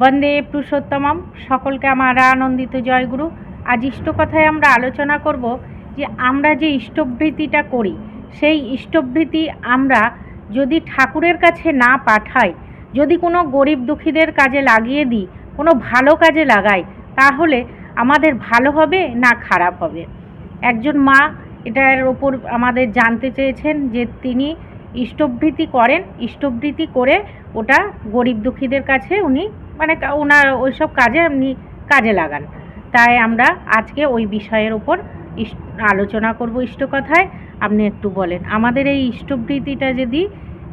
বন্দে পুরুষোত্তমম। সকলকে আমার আনন্দিত জয়গুরু। আজ ইষ্টকথায় আমরা আলোচনা করব যে আমরা যে ইষ্টভৃতিটা করি, সেই ইষ্টভৃতি আমরা যদি ঠাকুরের কাছে না পাঠাই, যদি কোনো গরিব দুঃখীদের কাজে লাগিয়ে দিই, কোনো ভালো কাজে লাগাই, তাহলে আমাদের ভালো হবে না খারাপ হবে? একজন মা এটার ওপর আমাদের জানতে চেয়েছেন যে তিনি ইষ্টভৃতি করেন, ইষ্টভৃতি করে ওটা গরিব দুঃখীদের কাছে উনি মানে ওনার ওইসব কাজে আপনি কাজে লাগান। তাই আমরা আজকে ওই বিষয়ের ওপর আলোচনা করব ইষ্টকথায়। আপনি একটু বলেন আমাদের এই ইষ্টভৃতিটা যদি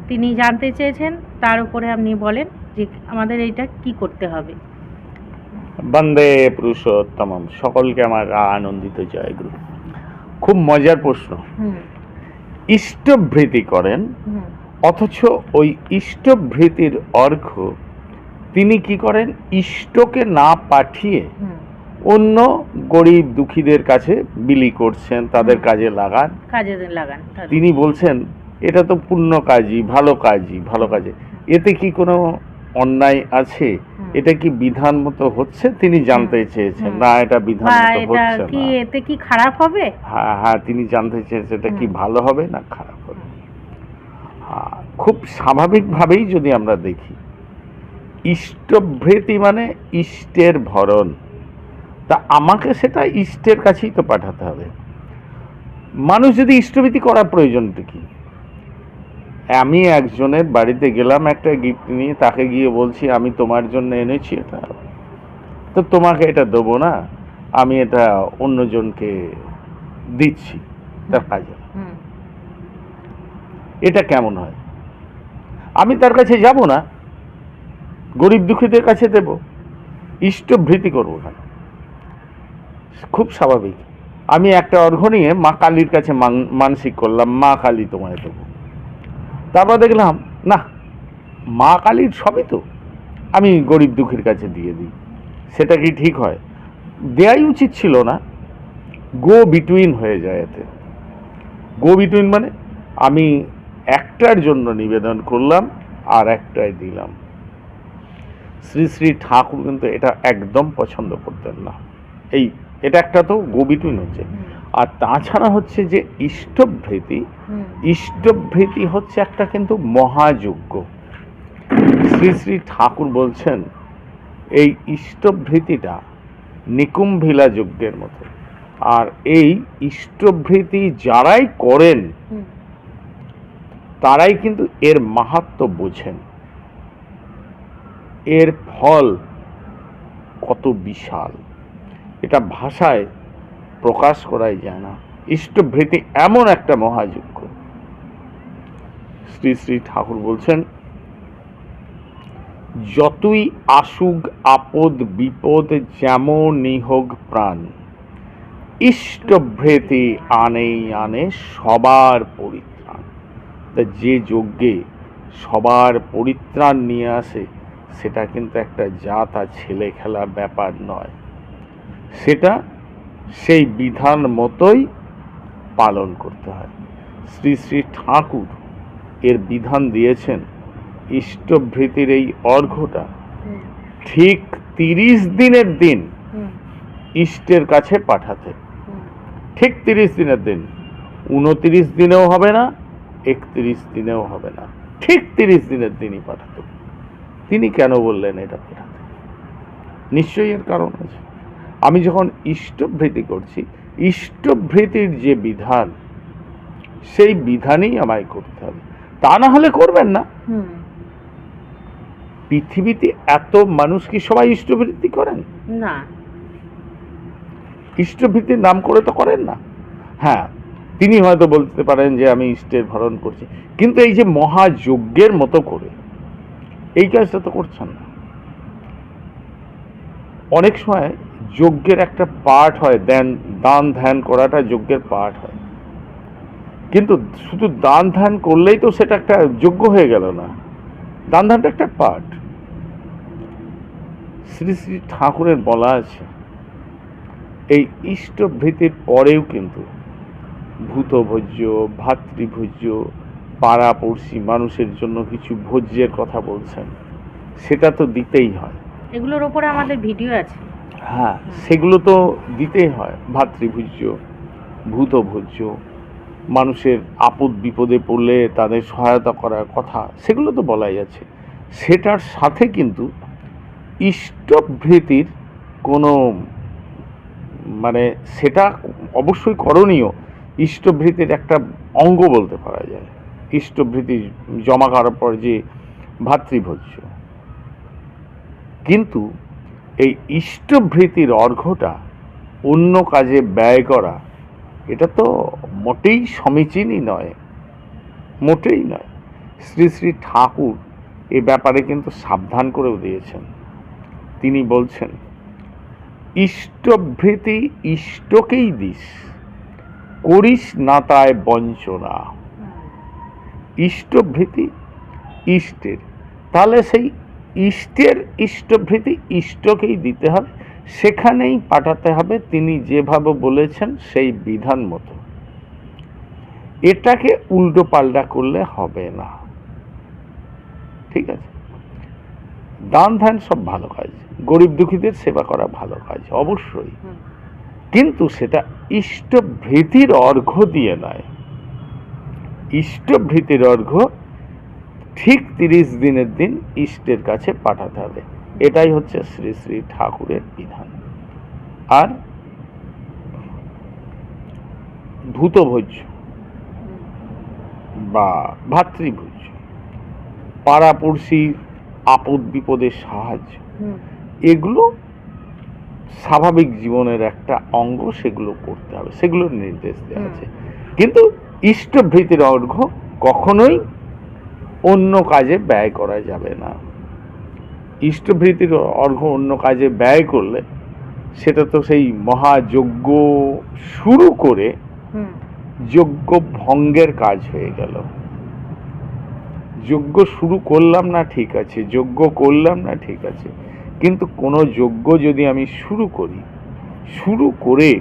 তিনি জানতে চেয়েছেন তার উপরে আপনি বলেন যে আমাদের এইটা কি করতে হবে। বন্দে পুরুষোত্তম সকলকে আমার আনন্দিত জয়গুরু। খুব মজার প্রশ্ন। ইষ্টভৃতি করেন অথচ ওই ইষ্টভৃতির অর্ঘ তিনি কি করেন? ইষ্টকে না পাঠিয়ে অন্য গরিব দুঃখীদের কাছে বিলি করছেন তাদের কাজে লাগান। কাজে লাগান তিনি বলছেন এটা তো পুণ্য কাজই ভালো কাজই ভালো কাজে। এতে কি কোনো অন্যায় আছে? এটা কি বিধান মতো হচ্ছে? তিনি জানতে চেয়েছেন না এটা বিধান মতো হচ্ছে না। এতে কি খারাপ হবে? হ্যাঁ হ্যাঁ তিনি জানতে চেয়েছেন এটা কি ভালো হবে না খারাপ হবে? খুব স্বাভাবিকভাবেই যদি আমরা দেখি ইষ্টভৃতি মানে ইষ্টের ভরণ। তা আমাকে সেটা ইষ্টের কাছেই তো পাঠাতে হবে। মানুষ যদি ইষ্টভৃতি করার প্রয়োজনটা কি? আমি একজনের বাড়িতে গেলাম একটা গিফট নিয়ে তাকে গিয়ে বলছি আমি তোমার জন্য এনেছি এটা। তো তোমাকে এটা দেবো না আমি এটা অন্যজনকে দিচ্ছি তার কাজে। এটা কেমন হয়? আমি তার কাছে যাব না গরিব দুঃখীদের কাছে দেব। ইষ্টভৃতি করব কেন? খুব স্বাভাবিক। আমি একটা অর্ঘ নিয়ে মা কালীর কাছে মান- মানসিক করলাম, মা কালী তোমায় দেবো। তারপর দেখলাম, না, মা কালীর সবই তো। আমি গরিব দুঃখীর কাছে দিয়ে দিই। সেটা কি ঠিক হয়? দেয়াই উচিত ছিল না। গো বিটুইন হয়ে যায় এতে। গো বিটুইন মানে আমি একটার জন্য নিবেদন করলাম আর একটাই দিলাম। শ্রী শ্রী ঠাকুর কিন্তু এটা একদম পছন্দ করতেন না। এই এটা একটা তো গো বিটুইন হচ্ছে আর তাছাড়া হচ্ছে যে ইষ্টভৃতি ইষ্টভৃতি হচ্ছে একটা কিন্তু মহাযজ্ঞ। শ্রী শ্রী ঠাকুর বলছেন এই ইষ্টভৃতিটা নিকুম্ভিলা যজ্ঞের মতো। আর এই ইষ্টভৃতি যারাই করেন তারাই কিন্তু এর মাহাত্ম বোঝেন। এর ফল কত বিশাল। এটা ভাষায় প্রকাশ করাই যায় না। ইষ্টভৃতি এমন একটা মহাযজ্ঞ। শ্রী শ্রী ঠাকুর বলছেন, যতই আসুক আপদ বিপদ যেমনই হোক প্রাণ, ইষ্টভৃতি আনেই আনে সবার পরিত্রাণ। যে যজ্ঞে সবার পরিত্রাণ নিয়ে আসে সেটা কিন্তু একটা জাত আর ছেলে খেলা ব্যাপার নয়। সেটা সেই বিধান মতোই পালন করতে হয়। শ্রী শ্রী ঠাকুর এর বিধান দিয়েছেন, ইষ্টভৃতির এই অর্ঘ্যটা হুম ঠিক তিরিশ দিনের দিন ইষ্টের কাছে পাঠাতে। ঠিক তিরিশ দিনের দিন, উনতিরিশ দিনেও হবে না, একত্রিশ দিনেও হবে না। ঠিক তিরিশ দিনের দিনই পাঠাতে। তিনি কেন বললেন এটা পাঠাতে নিশ্চয়ই এর কারণ আছে। আমি যখন ইষ্টভৃতি করছি ইষ্টভৃতির যে বিধান সেই বিধানই আমায় করতে হবে। তা না হলে করবেন না। পৃথিবীতে এত মানুষ কি সবাই ইষ্টভৃতি করেন? না। ইষ্টভৃতির নাম করে তো করেন না। হ্যাঁ তিনি হয়তো বলতে পারেন যে আমি ইষ্টের ভরণ করছি। কিন্তু এই যে মহাযজ্ঞের মতো করে এই কাজটা তো করছেন না। অনেক সময় যজ্ঞের একটা পার্ট হয় দেন দান ধ্যান করাটা যজ্ঞের পার্ট হয়। কিন্তু শুধু দান ধ্যান করলেই তো সেটা একটা যজ্ঞ হয়ে গেল না। দান ধ্যানটা একটা পার্ট শ্রী শ্রী ঠাকুরের বলা আছে, এই ইষ্টভৃতির পরেও কিন্তু ভূতভোজ্য, ভাতৃভোজ্য পাড়াপড়শি মানুষের জন্য কিছু ভোজ্যের কথা বলছেন সেটা তো দিতেই হয়। এগুলোর ওপরে আমাদের ভিডিও আছে। হ্যাঁ সেগুলো তো দিতেই হয় ভাতৃভোজ্য ভূতভোজ্য মানুষের আপদ বিপদে পড়লে তাদের সহায়তা করার কথা সেগুলো তো বলাই আছে। সেটার সাথে কিন্তু ইষ্টভৃতির কোনো মানে সেটা অবশ্যই করণীয় ইষ্টভৃতির একটা অঙ্গ বলতে পারা যায়। ইষ্টভৃতি জমা করার পর যে ভাতৃভোজ্য। কিন্তু এই ইষ্টভৃতির অর্ঘ্যটা অন্য কাজে ব্যয় করা, এটা তো মোটেই সমীচীনই নয়, মোটেই নয়। শ্রী শ্রী ঠাকুর এ ব্যাপারে কিন্তু সাবধান করেও দিয়েছেন। তিনি বলছেন, ইষ্টভৃতি ইষ্টকেই দিস, করিস না তায় বঞ্চনা। ইষ্টভৃতি ইষ্টের। তাহলে সেই ইষ্টের ইষ্টভৃতি ইষ্টকেই দিতে হবে সেখানেই পাঠাতে হবে তিনি যেভাবে বলেছেন সেই বিধান মতো। এটাকে উল্টো পাল্টা করলে হবে না। ঠিক আছে? দান ধ্যান সব ভালো কাজ। গরিব দুঃখীদের সেবা করা ভালো কাজ অবশ্যই। কিন্তু সেটা ইষ্টভৃতির অর্ঘ্য দিয়ে নয়। ইষ্টভৃতির অর্ঘ্য ঠিক তিরিশ দিনের দিন ইষ্টের কাছে পাঠাতে হবে। এটাই হচ্ছে শ্রী শ্রী ঠাকুরের বিধান। আর ভূতভোজ্য বা ভাতৃভোজ্য পাড়াপড়শি আপদ বিপদের সাহায্য এগুলো স্বাভাবিক জীবনের একটা অঙ্গ সেগুলো করতে হবে সেগুলোর নির্দেশ দেওয়া আছে। কিন্তু ইষ্টভৃতির অর্ঘ্য কখনোই অন্য কাজে ব্যয় করা যাবে না। ইষ্টভৃতির অর্ঘ্য অন্য কাজে ব্যয় করলে সেটা তো সেই মহাযজ্ঞ শুরু করে যজ্ঞ ভঙ্গের কাজ হয়ে গেল। যজ্ঞ শুরু করলাম না ঠিক আছে যজ্ঞ করলাম না ঠিক আছে। কিন্তু কোনো যজ্ঞ যদি আমি শুরু করি শুরু করে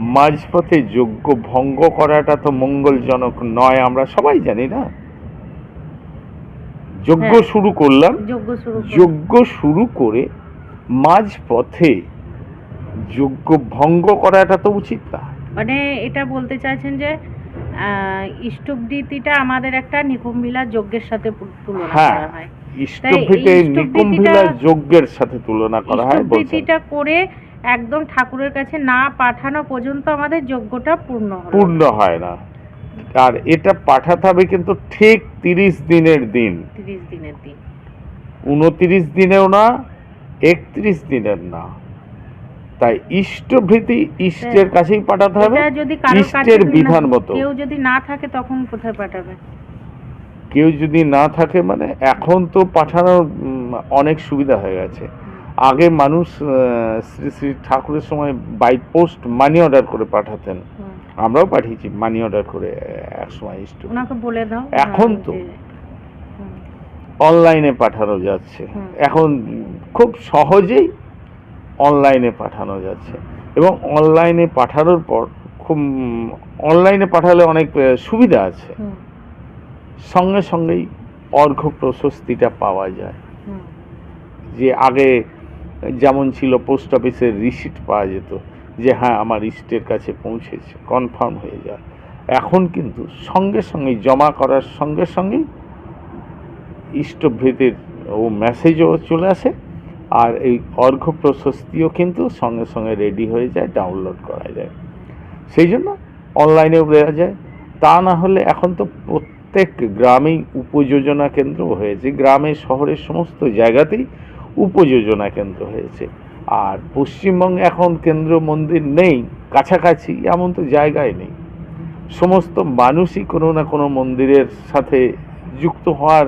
মাঝপথে যজ্ঞ ভঙ্গ করাটা তো মঙ্গলজনক নয় আমরা সবাই জানি না। যজ্ঞ হ্যাঁ। শুরু করলাম। যজ্ঞ শুরু করো। মাঝপথে যজ্ঞ ভঙ্গ করাটা তো উচিত না। মানে এটা বলতে চাইছেন যে আহ, ইষ্টবৃত্তিটা আমাদের একটা নিকুম্বিলা যজ্ঞের সাথে তুলনা হ্যাঁ, করা হয় ইষ্টভৃতে নিকুম্ভিলা যজ্ঞের সাথে তুলনা করা হয় বলছেন। করে একদম ঠাকুরের কাছে না পাঠানো পর্যন্ত আমাদের যজ্ঞটা পূর্ণ পূর্ণ হয় না। আর এটা পাঠাতে হবে কিন্তু ঠিক তিরিশ দিনের দিন। তিরিশ দিনের দিন। উনত্রিশ দিনেও না একত্রিশ দিনের না। তাই ইষ্টভৃতি ইষ্টের কাছেই পাঠাতে হবে যদি ইষ্টের বিধান মতো। কেউ যদি না থাকে তখন কোথায় পাঠাবে? কেউ যদি না থাকে মানে এখন তো পাঠানোর অনেক সুবিধা হয়ে গেছে। আগে মানুষ শ্রী শ্রী ঠাকুরের সময় বাই পোস্ট মানি অর্ডার করে পাঠাতেন। আমরাও পাঠিয়েছি মানি অর্ডার করে এক সময় ইষ্ট বলে দাও। এখন তো। অনলাইনে পাঠানো যাচ্ছে। এখন খুব সহজেই অনলাইনে পাঠানো যাচ্ছে। এবং অনলাইনে পাঠানোর পর খুব অনলাইনে পাঠালে অনেক সুবিধা আছে। সঙ্গে সঙ্গেই অর্ঘ্য প্রশস্তিটা পাওয়া যায়। যে আগে যেমন ছিল পোস্ট অফিসের রিসিট পাওয়া যেত যে হ্যাঁ আমার ইস্টের কাছে পৌঁছেছে, কনফার্ম হয়ে যায় এখন কিন্তু সঙ্গে সঙ্গে, জমা করার সঙ্গে সঙ্গেই ইষ্টভৃতির ও মেসেজও চলে আসে আর এই অর্ঘ্য প্রশস্তিও কিন্তু সঙ্গে সঙ্গে রেডি হয়ে যায়, ডাউনলোড করা যায়। সেই জন্য অনলাইনেও দেওয়া যায়। তা না হলে এখন তো প্রত্যেক গ্রামেই উপযোজনা কেন্দ্র হয়েছে। গ্রামে, শহরের সমস্ত জায়গাতেই উপযোজনা কেন্দ্র হয়েছে। আর পশ্চিমবঙ্গে এখন কেন্দ্র মন্দির নেই কাছাকাছি এমন তো জায়গায় নেই। সমস্ত মানুষই কোনো না কোনো মন্দিরের সাথে যুক্ত হওয়ার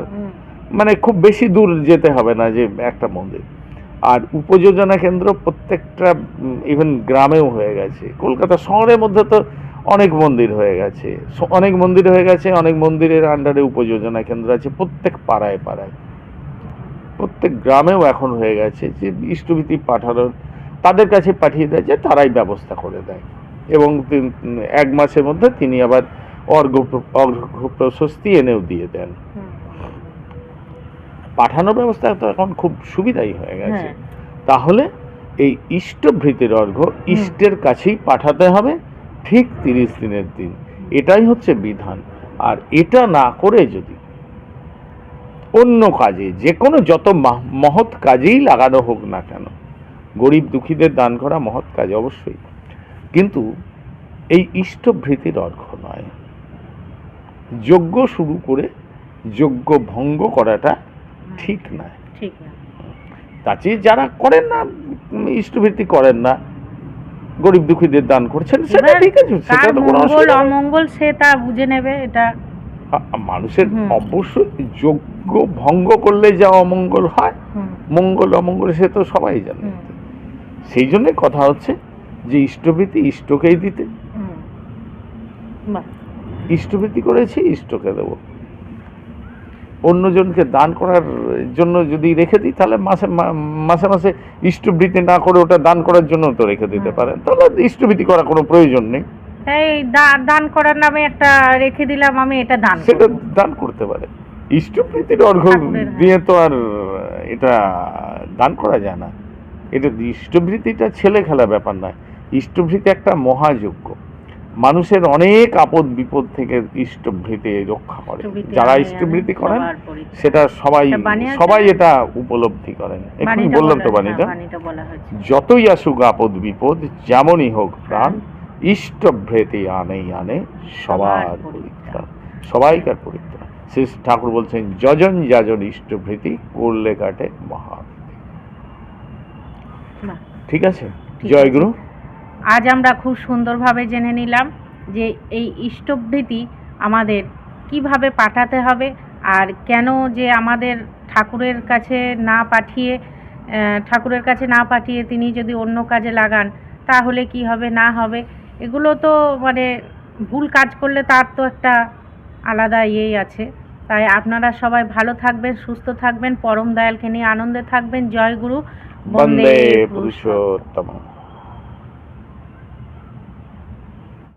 মানে খুব বেশি দূর যেতে হবে না যে একটা মন্দির। আর উপযোজনা কেন্দ্র প্রত্যেকটা ইভেন গ্রামেও হয়ে গেছে। কলকাতা শহরের মধ্যে তো অনেক মন্দির হয়ে গেছে। অনেক মন্দির হয়ে গেছে অনেক মন্দিরের আন্ডারে উপযোজনা কেন্দ্র আছে প্রত্যেক পাড়ায় পাড়ায়। প্রত্যেক গ্রামেও এখন হয়ে গেছে যে ইষ্টভীতি পাঠানোর তাদের কাছে পাঠিয়ে দেয় যে তারাই ব্যবস্থা করে দেয়। এবং এক মাসের মধ্যে তিনি আবার অর্ঘ্য প্র- প্রশস্তি এনেও দিয়ে দেন। পাঠানোর ব্যবস্থা তো এখন খুব সুবিধাই হয়ে গেছে। হ্যাঁ। তাহলে এই ইষ্টভৃতির অর্ঘ্য ইষ্টের কাছেই পাঠাতে হবে ঠিক তিরিশ দিনের দিন। এটাই হচ্ছে বিধান। আর এটা না করে যদি অন্য কাজে যে কোনো যত মহৎ কাজেই লাগানো হোক না কেন গরিব দুঃখীদের দান করা মহৎ কাজ অবশ্যই। কিন্তু এই ইষ্টভৃতির অর্ঘ্য নয়। যজ্ঞ শুরু করে যজ্ঞ ভঙ্গ করাটা ঠিক নয় ঠিক না। তাতে যারা করেন না ইষ্টভৃতি করেন না গরিব দুঃখীদের দান করছেন সেটা ঠিক আছে সেটা তো কোনো অমঙ্গল সে তা বুঝে নেবে এটা মানুষের। অবশ্যই যজ্ঞ ভঙ্গ করলে যা অমঙ্গল হয় মঙ্গল অমঙ্গল সে তো সবাই জানে। সেই জন্য কথা হচ্ছে যে ইষ্টভৃতি ইষ্টকেই দিতে। বাহ, করেছি ইষ্টকে দেবো। অন্যজনকে দান করার জন্য যদি রেখে দিই তাহলে মাসে মাসে মাসে ইষ্টভৃতি না করে ওটা দান করার জন্য তো রেখে দিতে। পারেন। তাহলে ইষ্টভৃতি করার কোনো প্রয়োজন নেই। তাই দা- দান করার নামে একটা রেখে দিলাম আমি এটা দান সেটা দান করতে পারে। ইষ্টপ্রীতির অর্ঘ্য হ্যাঁ। দিয়ে তো আর এটা দান করা যায় না। এটা ইষ্টভৃতিটা ছেলে খেলা ব্যাপার নয়। ইষ্টভৃতি একটা মহাযজ্ঞ। মানুষের অনেক আপদ বিপদ থেকে ইষ্টভৃতি রক্ষা করে। যারা ইষ্টভৃতি করেন সেটা সবাই সবাই এটা উপলব্ধি করেন। এখানে বললাম তো বাণীটা হ্যাঁ, বাণীটা। যতই আসুক আপদ বিপদ যেমনই হোক প্রাণ ইষ্টভৃতি আনেই আনে সবার পরিত্রাণ। সবাইকার পরিত্রাণ। শ্রী ঠাকুর বলছেন যজন যাজন ইষ্টভৃতি করলে কাটে মহা ঠিক আছে? ঠিক জয় আছে। গুরু। আজ আমরা খুব সুন্দরভাবে জেনে নিলাম যে এই ইষ্টভৃতি আমাদের কীভাবে পাঠাতে হবে আর কেন যে আমাদের ঠাকুরের কাছে না পাঠিয়ে ঠাকুরের কাছে না পাঠিয়ে তিনি যদি অন্য কাজে লাগান তাহলে কি হবে না হবে? এগুলো তো মানে ভুল কাজ করলে তার তো একটা আলাদা ইয়েই আছে। তাই আপনারা সবাই ভালো থাকবেন সুস্থ থাকবেন পরম দয়ালকে নিয়ে আনন্দে থাকবেন। জয় গুরু বন্দে পুরুষোত্তম।